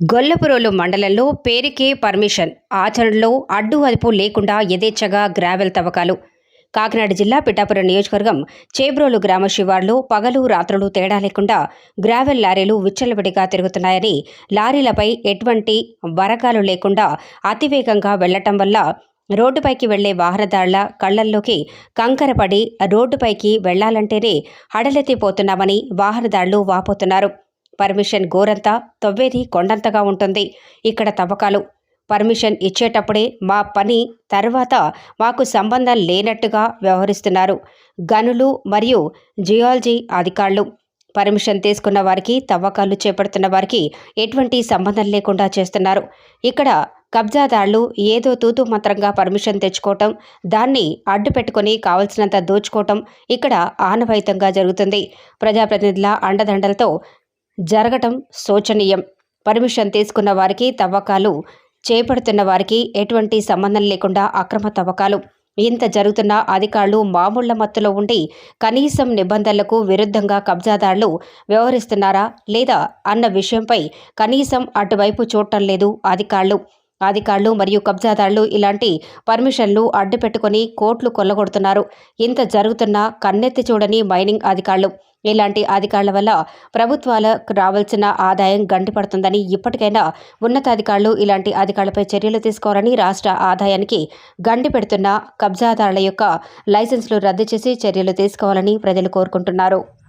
గొల్లపురోలు మండలంలో పేరుకే పర్మిషన్. ఆచరణలో అడ్డు అదుపు లేకుండా యథేచ్ఛగా గ్రావెల్ తవ్వకాలు. కాకినాడ జిల్లా పిఠాపురం నియోజకవర్గం చేబ్రోలు గ్రామ శివార్లో పగలు రాత్రులు తేడా లేకుండా గ్రావెల్ లారీలు విచ్చలవిడిగా తిరుగుతున్నాయని లారీలపై ఎటువంటి వరకాలు లేకుండా అతివేగంగా వెళ్ళటం వల్ల రోడ్డుపైకి వెళ్ళే వాహనదారుల కళ్ళల్లోకి కంకరపడి రోడ్డుపైకి వెళ్ళాలంటేనే హడలెత్తిపోతున్నామని వాహనదారులు వాపోతున్నారు. పర్మిషన్ గోరంతా తవ్వేది కొండంతగా ఉంటుంది. ఇక్కడ తవ్వకాలు. పర్మిషన్ ఇచ్చేటప్పుడే మా పని తర్వాత మాకు సంబంధం లేనట్టుగా వ్యవహరిస్తున్నారు. గనులు మరియు జియాలజీ అధికారులు. పర్మిషన్ తీసుకున్న వారికి తవ్వకాలు చేపడుతున్న వారికి ఎటువంటి సంబంధం లేకుండా చేస్తున్నారు. ఇక్కడ కబ్జాదారులు ఏదో తూతు మంత్రంగా పర్మిషన్ తెచ్చుకోవటం దాన్ని అడ్డు పెట్టుకుని కావలసినంత దోచుకోవటం ఇక్కడ ఆనవాయితంగా జరుగుతుంది. ప్రజాప్రతినిధుల అండదండలతో జరగటం శోచనీయం. పర్మిషన్ తీసుకున్న వారికి తవ్వకాలు చేపడుతున్న వారికి ఎటువంటి సంబంధం లేకుండా అక్రమ తవ్వకాలు. ఇంత జరుగుతున్న అధికారులు మామూళ్ళ మత్తులో ఉండి కనీసం నిబంధనలకు విరుద్ధంగా కబ్జాదారులు వ్యవహరిస్తున్నారా లేదా అన్న విషయంపై కనీసం అటువైపు చూడటం లేదు అధికారులు. అధికారులు మరియు కబ్జాదారులు ఇలాంటి పర్మిషన్లు అడ్డు పెట్టుకొని కోట్లు కొల్లగొడుతున్నారు. ఇంత జరుగుతున్న కన్నెత్తి చూడని మైనింగ్ అధికారులు. ఇలాంటి అధికారుల వల్ల ప్రభుత్వాలకు రావాల్సిన ఆదాయం గండిపడుతుందని ఇప్పటికైనా ఉన్నతాధికారులు ఇలాంటి అధికారులపై చర్యలు తీసుకోవాలని రాష్ట్ర ఆదాయానికి గండి పెడుతున్న కబ్జాదారుల యొక్క లైసెన్సులు రద్దు చేసి చర్యలు తీసుకోవాలని ప్రజలు కోరుకుంటున్నారు.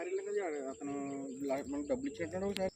ఊరికెళ్ళి కదా అతను మనకు డబ్బులు ఇచ్చినట్టు ఒకసారి.